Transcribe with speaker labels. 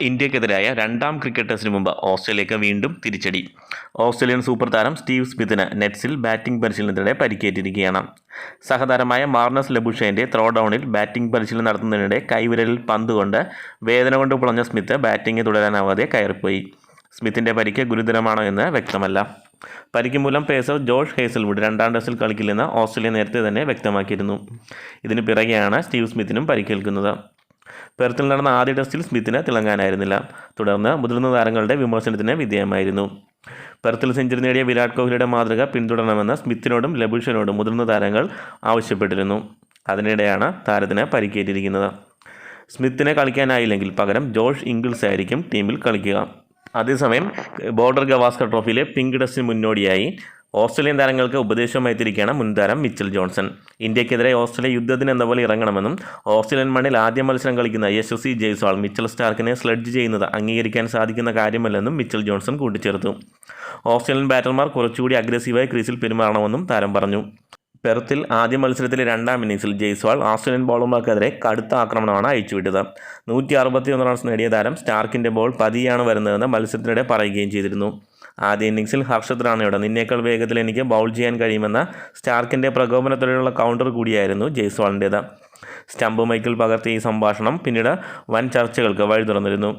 Speaker 1: ഇന്ത്യക്കെതിരായ രണ്ടാം ക്രിക്കറ്റ് ടെസ്റ്റിന് മുമ്പ് ഓസ്ട്രേലിയക്ക് വീണ്ടും തിരിച്ചടി. ഓസ്ട്രേലിയൻ സൂപ്പർ താരം സ്റ്റീവ് സ്മിത്തിന് നെറ്റ്സിൽ ബാറ്റിംഗ് പരിശീലനത്തിനിടെ പരിക്കേറ്റിരിക്കുകയാണ്. സഹതാരമായ മാർണസ് ലബുഷേന്റെ ത്രോ ഡൗണിൽ ബാറ്റിംഗ് പരിശീലനം നടത്തുന്നതിനിടെ കൈവിരലിൽ പന്തുകൊണ്ട് വേദന കൊണ്ട് പുളഞ്ഞ സ്മിത്ത് ബാറ്റിംഗ് തുടരാനാവാതെ കയറിപ്പോയി. സ്മിത്തിന്റെ പരിക്ക് ഗുരുതരമാണോ എന്ന് വ്യക്തമല്ല. പരിക്ക് മൂലം പേസർ ജോഷ് ഹേസൽവുഡ് രണ്ടാം ടെസ്റ്റിൽ കളിക്കില്ലെന്ന് ഓസ്ട്രേലിയ നേരത്തെ തന്നെ വ്യക്തമാക്കിയിരുന്നു. ഇതിന് പിറകെയാണ് സ്റ്റീവ് സ്മിത്തിനും പരിക്കേൽക്കുന്നത്. പെർത്തിൽ നടന്ന ആദ്യ ടെസ്റ്റിൽ സ്മിത്തിന് തിളങ്ങാനായിരുന്നില്ല. തുടർന്ന് മുതിർന്ന താരങ്ങളുടെ വിമർശനത്തിന് വിധേയമായിരുന്നു. പെർത്തിൽ സെഞ്ചുറി നേടിയ വിരാട് കോഹ്ലിയുടെ മാതൃക പിന്തുടരണമെന്ന് സ്മിത്തിനോടും ലബുഷനോടും മുതിർന്ന താരങ്ങൾ ആവശ്യപ്പെട്ടിരുന്നു. അതിനിടെയാണ് താരത്തിന് പരിക്കേറ്റിരിക്കുന്നത്. സ്മിത്തിനെ കളിക്കാനായില്ലെങ്കിൽ പകരം ജോഷ് ഇംഗിൾസ് ആയിരിക്കും ടീമിൽ കളിക്കുക. അതേസമയം ബോർഡർ ഗവാസ്കർ ട്രോഫിയിലെ പിങ്ക് ടെസ്റ്റിന് മുന്നോടിയായി ഓസ്ട്രേലിയൻ താരങ്ങൾക്ക് ഉപദേശവുമായി തിരിക്കുകയാണ് മുൻതാരം മിച്ചൽ ജോൺസൺ. ഇന്ത്യക്കെതിരെ ഓസ്ട്രേലിയ യുദ്ധത്തിന് എന്ന പോലെ ഇറങ്ങണമെന്നും ഓസ്ട്രേലിയൻ മണ്ണിൽ ആദ്യ മത്സരം കളിക്കുന്ന യശസ്വി ജയ്സ്വാൾ മിച്ചൽ സ്റ്റാർക്കിനെ സ്ലഡ്ജ് ചെയ്യുന്നത് അംഗീകരിക്കാൻ സാധിക്കുന്ന കാര്യമല്ലെന്നും മിച്ചൽ ജോൺസൺ കൂട്ടിച്ചേർത്തു. ഓസ്ട്രേലിയൻ ബാറ്റർമാർ കുറച്ചുകൂടി അഗ്രസീവായി ക്രീസിൽ പെരുമാറണമെന്നും താരം പറഞ്ഞു. പെർത്തിൽ ആദ്യ മത്സരത്തിലെ രണ്ടാം ഇന്നിംഗ്സിൽ ജയ്സ്വാൾ ഓസ്ട്രേലിയൻ ബോളർമാർക്കെതിരെ കടുത്ത ആക്രമണമാണ് അയച്ചുവിട്ടത്. നൂറ്റി അറുപത്തിയൊന്ന് റൺസ് നേടിയ താരം സ്റ്റാർക്കിന്റെ ബോൾ പതിയാണ് വരുന്നതെന്ന് മത്സരത്തിനിടെ പറയുകയും ചെയ്തിരുന്നു. ആദ്യ ഇന്നിംഗ്സിൽ ഹർഷദ് റാണയുടെ നിന്നേക്കാൾ വേഗത്തിൽ എനിക്ക് ബൗൾ ചെയ്യാൻ കഴിയുമെന്ന സ്റ്റാർക്കിന്റെ പ്രകോപനത്തോടെയുള്ള കൗണ്ടർ കൂടിയായിരുന്നു ജയ്സ്വാളിന്റേത് സ്റ്റംപ് മൈക്കിൽ പകർത്തിയ ഈ സംഭാഷണം പിന്നീട് വൻ ചർച്ചകൾക്ക് വഴി തുറന്നിരുന്നു